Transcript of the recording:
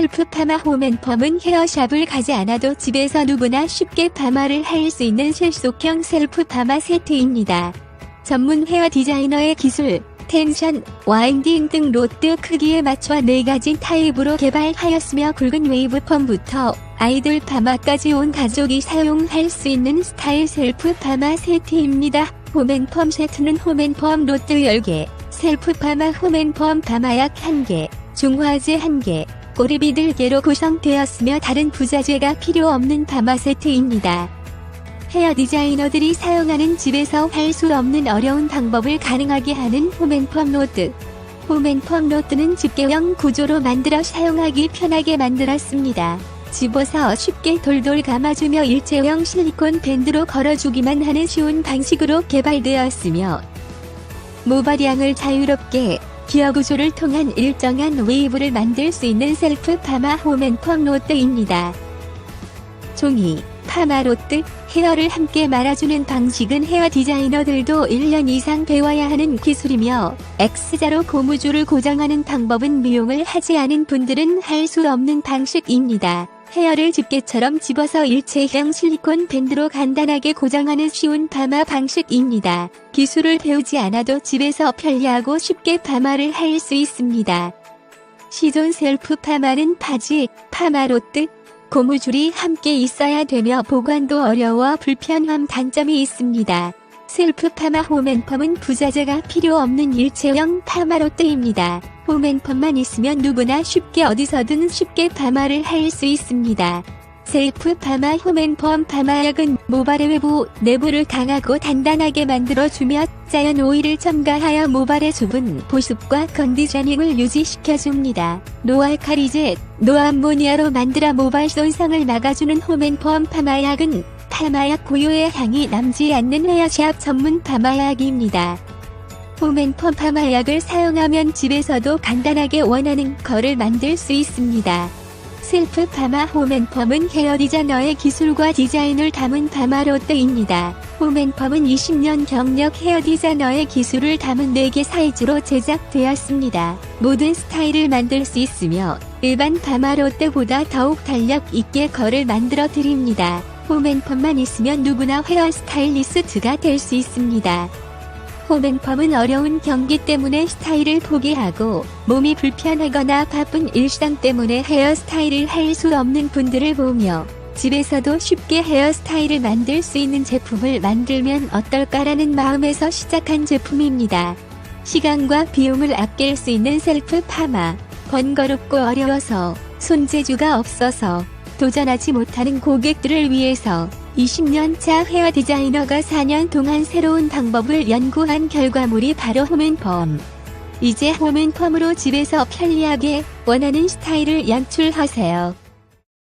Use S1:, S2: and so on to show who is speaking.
S1: 셀프 파마 홈앤펌은 헤어샵을 가지 않아도 집에서 누구나 쉽게 파마를 할 수 있는 실속형 셀프 파마 세트입니다. 전문 헤어 디자이너의 기술, 텐션, 와인딩 등 로드 크기에 맞춰 4가지 타입으로 개발하였으며 굵은 웨이브 펌부터 아이돌 파마까지 온 가족이 사용할 수 있는 스타일 셀프 파마 세트입니다. 홈앤펌 세트는 홈앤펌 로드 10개, 셀프 파마 홈앤펌 파마약 1개, 중화제 1개, 꼬리비 들개로 구성되었으며 다른 부자재가 필요 없는 파마 세트입니다. 헤어 디자이너들이 사용하는 집에서 할 수 없는 어려운 방법을 가능하게 하는 홈앤펌 로드. 홈앤펌 로드는 집게형 구조로 만들어 사용하기 편하게 만들었습니다. 집어서 쉽게 돌돌 감아주며 일체형 실리콘 밴드로 걸어주기만 하는 쉬운 방식으로 개발되었으며 모발량을 자유롭게 기어 구조를 통한 일정한 웨이브를 만들 수 있는 셀프 파마 홈앤펌 로드입니다. 종이, 파마 로드, 헤어를 함께 말아주는 방식은 헤어 디자이너들도 1년 이상 배워야 하는 기술이며 X자로 고무줄을 고정하는 방법은 미용을 하지 않은 분들은 할 수 없는 방식입니다. 헤어를 집게처럼 집어서 일체형 실리콘 밴드로 간단하게 고정하는 쉬운 파마 방식입니다. 기술을 배우지 않아도 집에서 편리하고 쉽게 파마를 할 수 있습니다. 시존 셀프 파마는 바지, 파마로드, 고무줄이 함께 있어야 되며 보관도 어려워 불편함 단점이 있습니다. 셀프 파마 홈앤펌은 부자재가 필요 없는 일체형 파마로드입니다. 홈앤펌만 있으면 누구나 쉽게 어디서든 쉽게 파마를 할 수 있습니다. 셀프 파마 홈앤펌 파마약은 모발의 외부, 내부를 강하고 단단하게 만들어주며 자연 오일을 첨가하여 모발의 수분, 보습과 컨디셔닝을 유지시켜줍니다. 노알카리제, 노암모니아로 만들어 모발 손상을 막아주는 홈앤펌 파마약은 파마약 고유의 향이 남지 않는 헤어샵 전문 파마약입니다. 홈앤펌 파마약을 사용하면 집에서도 간단하게 원하는 거를 만들 수 있습니다. 셀프 파마 홈앤펌은 헤어 디자이너의 기술과 디자인을 담은 파마로드입니다. 홈앤펌은 20년 경력 헤어 디자이너의 기술을 담은 4개 사이즈로 제작되었습니다. 모든 스타일을 만들 수 있으며 일반 파마로드보다 더욱 탄력 있게 거를 만들어 드립니다. 홈앤펌만 있으면 누구나 헤어 스타일리스트가 될 수 있습니다. 홈앤펌은 어려운 경기 때문에 스타일을 포기하고 몸이 불편하거나 바쁜 일상 때문에 헤어스타일을 할 수 없는 분들을 보며 집에서도 쉽게 헤어스타일을 만들 수 있는 제품을 만들면 어떨까라는 마음에서 시작한 제품입니다. 시간과 비용을 아낄 수 있는 셀프 파마. 번거롭고 어려워서 손재주가 없어서 도전하지 못하는 고객들을 위해서 20년차 헤어 디자이너가 4년 동안 새로운 방법을 연구한 결과물이 바로 홈앤펌. 이제 홈앤펌으로 집에서 편리하게 원하는 스타일을 연출하세요.